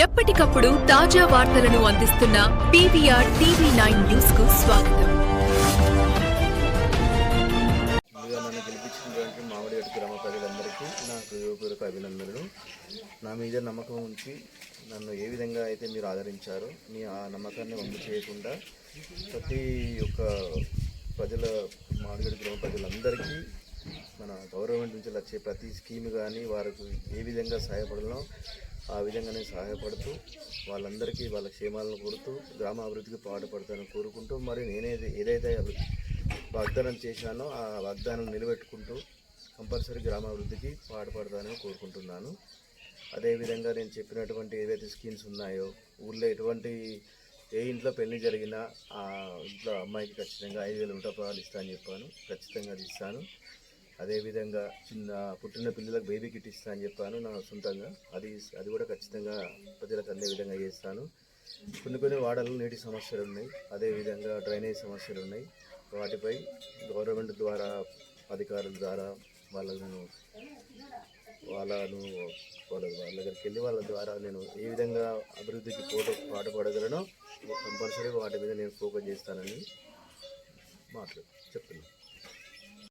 ఎప్పటికప్పుడు తాజా వార్తలను అందిస్తున్న పీవీఆర్ టీవీ నైన్ న్యూస్కు స్వాగతం గెలిపించినటువంటి మామిడిగడ్డ గ్రామ ప్రజలందరికీ నా హృదయపూర్వక అభినందనలు. నా మీద నమ్మకం ఉంచి నన్ను ఏ విధంగా అయితే మీరు ఆదరించారో మీ ఆ నమ్మకాన్ని వమ్ము చేయకుండా ప్రతి ఒక్క ప్రజల మామిడి గ్రామ ప్రజలందరికీ మన గవర్నమెంట్ నుంచి వచ్చే ప్రతి స్కీమ్ కానీ వారికి ఏ విధంగా సహాయపడాలో ఆ విధంగానే సహాయపడుతూ వాళ్ళందరికీ వాళ్ళ క్షేమాలను కోరుతూ గ్రామాభివృద్ధికి పాటుపడతానని కోరుకుంటూ మరి నేనేది ఏదైతే వాగ్దానం చేశానో ఆ వాగ్దానం నిలబెట్టుకుంటూ కంపల్సరీ గ్రామాభివృద్ధికి పాటుపడతానని కోరుకుంటున్నాను. అదేవిధంగా నేను చెప్పినటువంటి ఏవైతే స్కీమ్స్ ఉన్నాయో ఊళ్ళో ఎటువంటి ఏ ఇంట్లో పెళ్ళి జరిగినా ఆ ఇంట్లో అమ్మాయికి ఖచ్చితంగా ఐదు వేల రూపాయలు ఇస్తా అని చెప్పాను. ఖచ్చితంగా అది ఇస్తాను. అదేవిధంగా చిన్న పుట్టిన పిల్లలకు బేబీ కిట్ ఇస్తా అని చెప్పాను నా సొంతంగా. అది అది కూడా ఖచ్చితంగా ప్రజలకు అందే విధంగా చేస్తాను. కొన్ని కొన్ని వాడలు నీటి సమస్యలు ఉన్నాయి. అదేవిధంగా డ్రైనేజ్ సమస్యలు ఉన్నాయి. వాటిపై గవర్నమెంట్ ద్వారా అధికారుల ద్వారా వాళ్ళను వాళ్ళను వాళ్ళ వాళ్ళ దగ్గరికి వెళ్ళి వాళ్ళ ద్వారా నేను ఏ విధంగా అభివృద్ధికి పోట పాటుపడగలనో కంపల్సరీ వాటి మీద నేను ఫోకస్ చేస్తానని మాట్లాడు చెప్తున్నాను